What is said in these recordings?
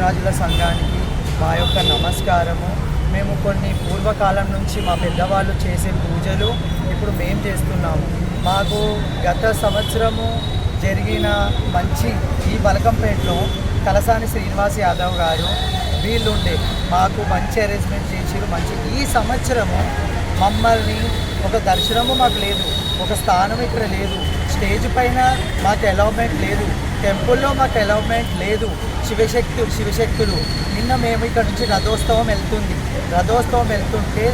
రాజుల సంఘానికి మా యొక్క నమస్కారము. మేము కొన్ని పూర్వకాలం నుంచి మా పెద్దవాళ్ళు చేసే పూజలు ఇప్పుడు మేము చేస్తున్నాము. మాకు గత సంవత్సరము జరిగిన మంచి ఈ బలకంపేటలో కలసాని శ్రీనివాస్ యాదవ్ గారు వీళ్ళుండే మాకు మంచి అరేంజ్మెంట్ చేసారు. మంచి ఈ సంవత్సరము మమ్మల్ని ఒక దర్శనము మాకు లేదు. ఒక స్థానం ఇక్కడ లేదు. స్టేజ్ పైన మాకు అలౌమెంట్ లేదు. టెంపుల్లో మాకు అలౌమెంట్ లేదు. శివశక్తులు శివశక్తులు. నిన్న మేము ఇక్కడ నుంచి రథోత్సవం వెళ్తుంది. రథోత్సవం వెళ్తుంటే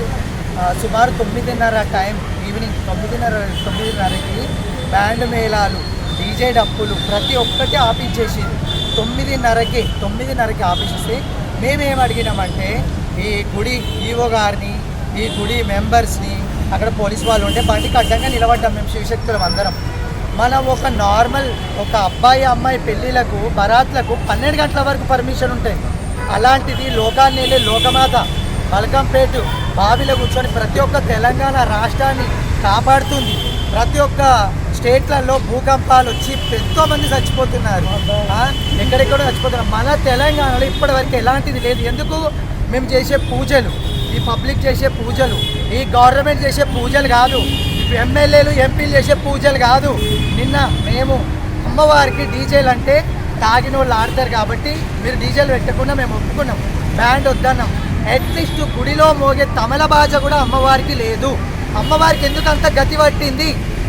సుమారు తొమ్మిదిన్నర టైం ఈవినింగ్ తొమ్మిదిన్నర తొమ్మిదిన్నరకి బ్యాండ్ మేళాలు డీజే డప్పులు ప్రతి ఒక్కటి ఆపించేసింది. తొమ్మిదిన్నరకి తొమ్మిదిన్నరకి ఆపించేసి మేమేం అడిగినామంటే ఈ గుడి ఈవో గారిని ఈ గుడి మెంబర్స్ని అక్కడ పోలీస్ వాళ్ళు ఉంటే బండికి అడ్డంగా నిలబడ్డాం మేము శివశక్తులం అందరం. మనం ఒక నార్మల్ ఒక అబ్బాయి అమ్మాయి పెళ్ళిళ్ళకు బరాత్లకు పన్నెండు గంటల వరకు పర్మిషన్ ఉంటాయి అలాంటిది లోకాన్ని వెళ్ళే లోకమాత మలకంపేట బావిలో కూర్చొని ప్రతి ఒక్క తెలంగాణ రాష్ట్రాన్ని కాపాడుతుంది. ప్రతి ఒక్క స్టేట్లలో భూకంపాలు వచ్చి ఎంతో మంది చచ్చిపోతున్నారు ఎక్కడెక్కడో చచ్చిపోతున్నారు. మన తెలంగాణలో ఇప్పటివరకు ఎలాంటిది లేదు. ఎందుకు? మేము చేసే పూజలు ఈ పబ్లిక్ చేసే పూజలు ఈ గవర్నమెంట్ చేసే పూజలు కాదు. ఎమ్మెల్యేలు ఎంపీలు చేసే పూజలు కాదు. నిన్న మేము అమ్మవారికి డీజేలు అంటే తాగిన వాళ్ళు ఆడతారు కాబట్టి మీరు డీజేలు పెట్టకుండా మేము ఒప్పుకున్నాం. బ్యాండ్ వద్దన్నాం. అట్లీస్ట్ గుడిలో మోగే తమల బాజ కూడా అమ్మవారికి లేదు. అమ్మవారికి ఎందుకు అంత గతి పట్టింది?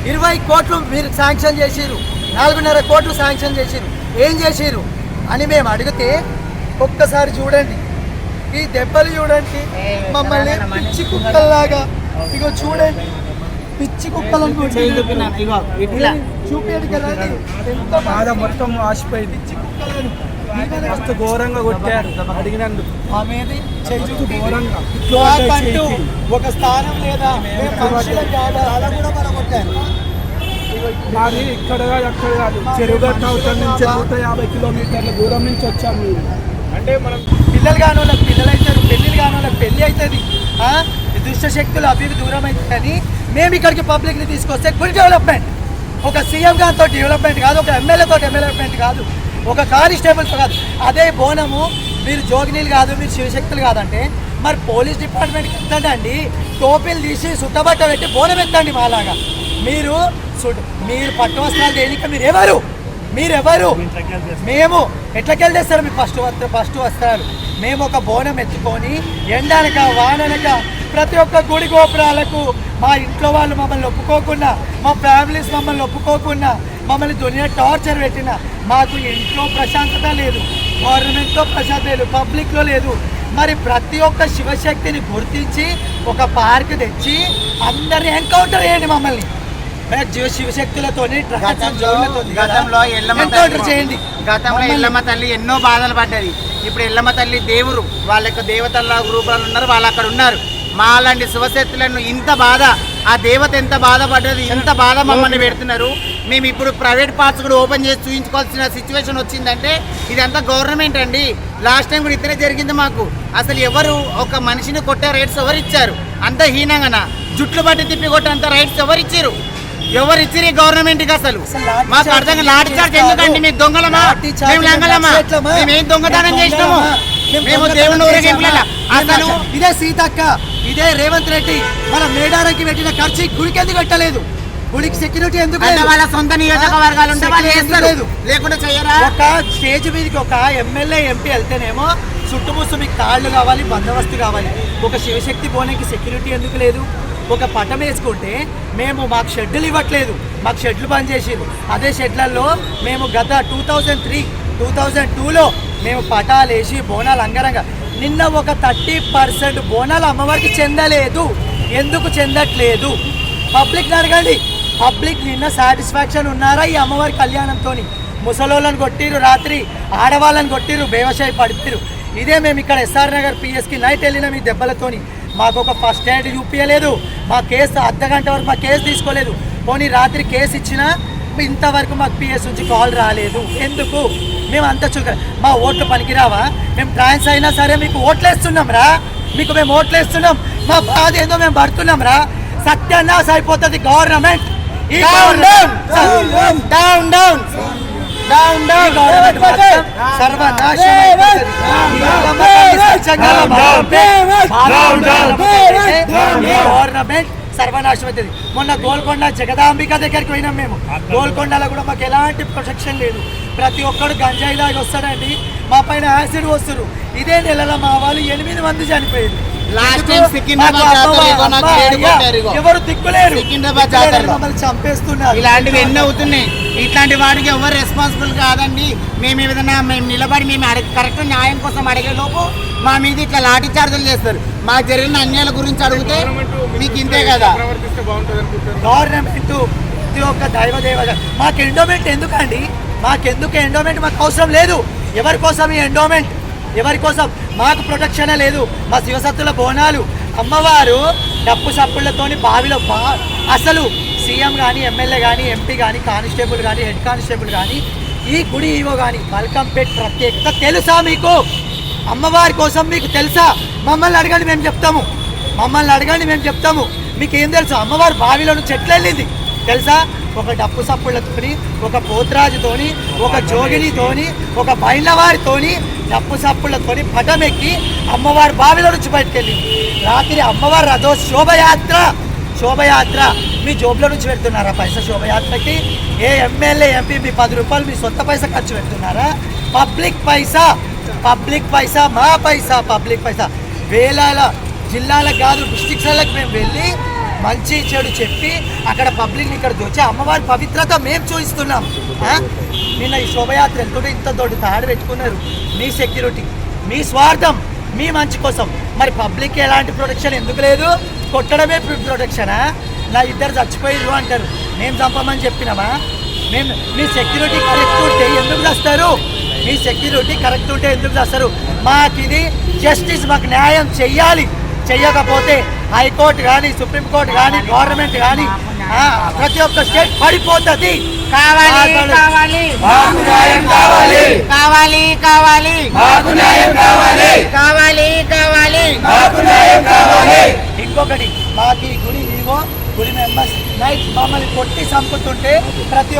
ఇరవై కోట్లు మీరు శాంక్షన్ చేసిరు నాలుగున్నర కోట్లు శాంక్షన్ చేసిరు ఏం చేసిరు అని మేము అడిగితే ఒక్కసారి చూడండి. ఈ దెబ్బలు చూడండి. మమ్మల్ని పిచ్చి కుక్కల్లాగా. ఇగో చూడండి. పిచ్చి ఎంత బాధ. మొత్తం ఆసిపోయింది పిచ్చి కుక్కలను మస్తు ఘోరంగా కొట్టారు. ఘోరంగా. మాకంటూ ఒక స్థానం లేదా? మాది ఇక్కడ కాదు అక్కడ కాదు. చెరువుగట్ట అవతల నుంచి నూట యాభై కిలోమీటర్ల దూరం నుంచి వచ్చాం మేము. అంటే మనం పిల్లలు కాని వాళ్ళకి పిల్లలు అవుతారు పెళ్ళిళ్ళు కాని వాళ్ళకి పెళ్ళి అవుతుంది దుష్టశక్తులు అభివృద్ధి శక్తులు దూరం మేము ఇక్కడికి పబ్లిక్ని తీసుకొస్తే గుడ్ డెవలప్మెంట్ ఒక సీఎం గారితో డెవలప్మెంట్ కాదు ఒక ఎమ్మెల్యేతో డెవలప్మెంట్ కాదు ఒక కానిస్టేబుల్తో కాదు. అదే బోనము మీరు జోగినీలు కాదు మీరు శివశక్తులు కాదంటే మరి పోలీస్ డిపార్ట్మెంట్కి ఎత్తండి టోపీలు తీసి సుట్టబట్ట పెట్టి బోనం ఎత్తండి మాలాగా. మీరు మీరు పట్టు వస్త్రాలు దేనిక మీరు ఎవరు? మీరెవరు? మేము ఎట్లకెళ్ళి తెస్తారు? మీ ఫస్ట్ వస్త్ర ఫస్ట్ వస్త్రాలు మేము ఒక బోనం ఎత్తుకొని ఎండనక వాననక ప్రతి ఒక్క గుడి గోపురాలకు మా ఇంట్లో వాళ్ళు మమ్మల్ని ఒప్పుకోకుండా మా ఫ్యామిలీస్ మమ్మల్ని ఒప్పుకోకుండా మమ్మల్ని దునియా టార్చర్ పెట్టిన మాకు ఇంట్లో ప్రశాంతత లేదు గవర్నమెంట్తో ప్రశాంతత లేదు పబ్లిక్లో లేదు. మరి ప్రతి ఒక్క శివశక్తిని గుర్తించి ఒక పార్క్ తెచ్చి అందరిని ఎన్కౌంటర్ చేయండి మమ్మల్ని. శివశక్తులతోని గతంలో ఎల్లమ్మ చేయండి. గతంలో ఎల్లమ్మ తల్లి ఎన్నో బాధలు పడ్డది. ఇప్పుడు ఎల్లమ్మ తల్లి దేవుడు వాళ్ళ యొక్క దేవతల రూపాలు ఉన్నారు వాళ్ళు అక్కడ ఉన్నారు. మా లాంటి శివశక్తులను ఇంత బాధ ఆ దేవత ఎంత బాధపడ్డది ఇంత బాధ మమ్మల్ని పెడుతున్నారు. మేము ఇప్పుడు ప్రైవేట్ పార్ట్స్ కూడా ఓపెన్ చేసి చూపించుకోవాల్సిన సిచ్యువేషన్ వచ్చిందంటే ఇదంతా గవర్నమెంట్ అండి. లాస్ట్ టైం కూడా ఇతనే జరిగింది మాకు. అసలు ఎవరు ఒక మనిషిని కొట్టే రైట్స్ ఎవరు ఇచ్చారు అంత హీనంగానా? జుట్లు బట్టి తిప్పి కొట్టే అంత రైట్స్ ఎవరు ఇచ్చారు ఎవరు ఇచ్చిరి గవర్నమెంట్కి అసలు మాకు అర్థం లాఠీ చార్జ్ ఎందుకు ఎందుకండి మేము దొంగలమా? మేము లంగలమా? మేము ఏం దొంగతనం చేసినాము? మేము దేవుని ఊరేగింపుల? అసలు ఇదే సీతక్క ఇదే రేవంత్ రెడ్డి. మన మేడారానికి పెట్టిన ఖర్చు గుడికి ఎందుకు పెట్టలేదు? గుడికి సెక్యూరిటీ ఎందుకు? వాళ్ళ సొంత నియోజకవర్గాలు ఉంటే వాళ్ళు. లేకుండా చేయరా? ఒక స్టేజ్ మీదకి ఒక ఎమ్మెల్యే ఎంపీ వెళ్తేనేమో చుట్టుముట్టు మీకు తాళ్ళు కావాలి బందోబస్తు కావాలి. ఒక శివశక్తి బోనకి సెక్యూరిటీ ఎందుకు లేదు? ఒక పటం వేసుకుంటే మేము మాకు షెడ్యూల్ ఇవ్వట్లేదు. మాకు షెడ్లు పనిచేసారు అదే షెడ్లలో మేము గత two thousand three two thousand టూలో మేము పటాలు వేసి బోనాలు అంగరంగ నిన్న ఒక థర్టీ పర్సెంట్ బోనాలు అమ్మవారికి చెందలేదు. ఎందుకు చెందట్లేదు? పబ్లిక్ అడగండి. పబ్లిక్ నిన్న సాటిస్ఫాక్షన్ ఉన్నారా ఈ అమ్మవారి కళ్యాణంతో ముసలోళ్ళని కొట్టిరు రాత్రి ఆడవాళ్ళని కొట్టిరు బేవసాయి పడిపిరు ఇదే మేము ఇక్కడ ఎస్ఆర్ నగర్ పిఎస్కి నైట్ వెళ్ళిన మీ దెబ్బలతోని. మాకు ఒక ఫస్ట్ ఎయిడ్ చూపించలేదు మా కేసు అర్ధ గంట వరకు మా కేసు తీసుకోలేదు. పోనీ రాత్రి కేసు ఇచ్చినా ఇంతవరకు మాకు పిఎస్ నుంచి కాల్ రాలేదు. ఎందుకు? మేము అంత చులక మా ఓట్లు పనికిరావా? మేము ట్రాన్స్ అయినా సరే మీకు ఓట్లేస్తున్నాం రా. మీకు మేము ఓట్లేస్తున్నాం. మా బాధ ఏందో మేము పడుతున్నాం రా. సత్యానాశ అయిపోతుంది గవర్నమెంట్. ఈ down down down down down government మాత్రం అవుతుంది మొన్న గోల్కొండ జగదాంబిక దగ్గరికి పోయినాం మేము. గోల్కొండలో కూడా మాకు ఎలాంటి ప్రొటెక్షన్ లేదు. ప్రతి ఒక్కడు గంజాయి లాగా వస్తాడండి. మా పైన యాసిడ్ వస్తారు ఇదే నెలలో మా వాళ్ళు ఎనిమిది మంది చనిపోయింది ఎవరు దిక్కులేరు. మమ్మల్ని చంపేస్తున్నారు. ఇలాంటివి ఎన్ని అవుతున్నాయి. ఇట్లాంటి వాడికి ఎవరు రెస్పాన్సిబుల్ కాదండి. మేము ఏదైనా మేము నిలబడి మేము అడగ కరెక్ట్ న్యాయం కోసం అడిగే లోపు మా మీద ఇట్లా లాఠీ చార్జీలు చేస్తారు. మాకు జరిగిన అన్యాయాల గురించి అడిగితే మీకు ఇంతే కదా. గవర్నమెంట్ ప్రతి ఒక్క దైవ మాకు ఎండోమెంట్ ఎందుకండి? మాకెందుకు ఎండోమెంట్ మాకు అవసరం లేదు. ఎవరి కోసం ఈ ఎండోమెంట్ ఎవరి కోసం? మాకు ప్రొటెక్షన్ లేదు. మా శివసత్తుల బోనాలు అమ్మవారు డప్పు సప్పుళ్ళతోని బావిలో బా అసలు సీఎం కానీ ఎమ్మెల్యే కానీ ఎంపీ కానీ కానిస్టేబుల్ కానీ హెడ్ కానిస్టేబుల్ కానీ ఈ గుడి ఈవో కానీ మల్కంపేట్ ప్రత్యేకత తెలుసా మీకు? అమ్మవారి కోసం మీకు తెలుసా? మమ్మల్ని అడగండి మేము చెప్తాము. మమ్మల్ని అడగండి మేము చెప్తాము. మీకు ఏం తెలుసు? అమ్మవారు బావిలో నుంచి ఎట్లా వెళ్ళింది తెలుసా? ఒక డప్పు సప్పుళ్ళతోని ఒక పోతరాజుతోని ఒక జోగినితోని ఒక బయలవారితోని డప్పు సప్పుళ్ళతోని పటం ఎక్కి అమ్మవారి బావిలో నుంచి బయటకు వెళ్ళింది రాత్రి అమ్మవారి రథో శోభయాత్ర శోభయాత్ర. మీ జోబులో నుంచి పెడుతున్నారా పైసా శోభయాత్రకి? ఏ ఎమ్మెల్యే ఎంపీ మీ పది రూపాయలు మీ సొంత పైసా ఖర్చు పెడుతున్నారా? పబ్లిక్ పైసా పబ్లిక్ పైసా మా పైసా పబ్లిక్ పైసా. వేలాల జిల్లాలకు కాదు డిస్టిక్స్లకు మేము వెళ్ళి మంచి చెడు చెప్పి అక్కడ పబ్లిక్ని ఇక్కడ దోచి అమ్మవారి పవిత్రత మేము చూపిస్తున్నాం నిన్న ఈ శోభయాత్ర వెళ్తుంటే ఇంత తోటి తాడు పెట్టుకున్నారు. మీ సెక్యూరిటీ మీ స్వార్థం మీ మంచి కోసం. మరి పబ్లిక్ ఎలాంటి ప్రొటెక్షన్ ఎందుకు లేదు? కొట్టడమే ప్రొటెక్షనా నా ఇద్దరు చచ్చిపోయారు అంటారు. మేము చంపమని చెప్పినామా? మేము మీ సెక్యూరిటీ కరెక్ట్ ఉంటే ఎందుకు చేస్తారు? మీ సెక్యూరిటీ కరెక్ట్ ఉంటే ఎందుకు చేస్తారు? మాకు ఇది జస్టిస్ మాకు న్యాయం చెయ్యాలి. చెయ్యకపోతే హైకోర్టు కానీ సుప్రీంకోర్టు కానీ గవర్నమెంట్ కానీ ప్రతి ఒక్క స్టేట్ పడిపోతుంది. కావాలి కావాలి. కావాలి. కావాలి కావాలి. కావాలి. కావాలి ఇంకొకటి మాకు గుడి ఇవో గుడి మెంబర్స్ నైట్ మమ్మల్ని కొట్టి చంపుతుంటే ప్రతి ఒక్క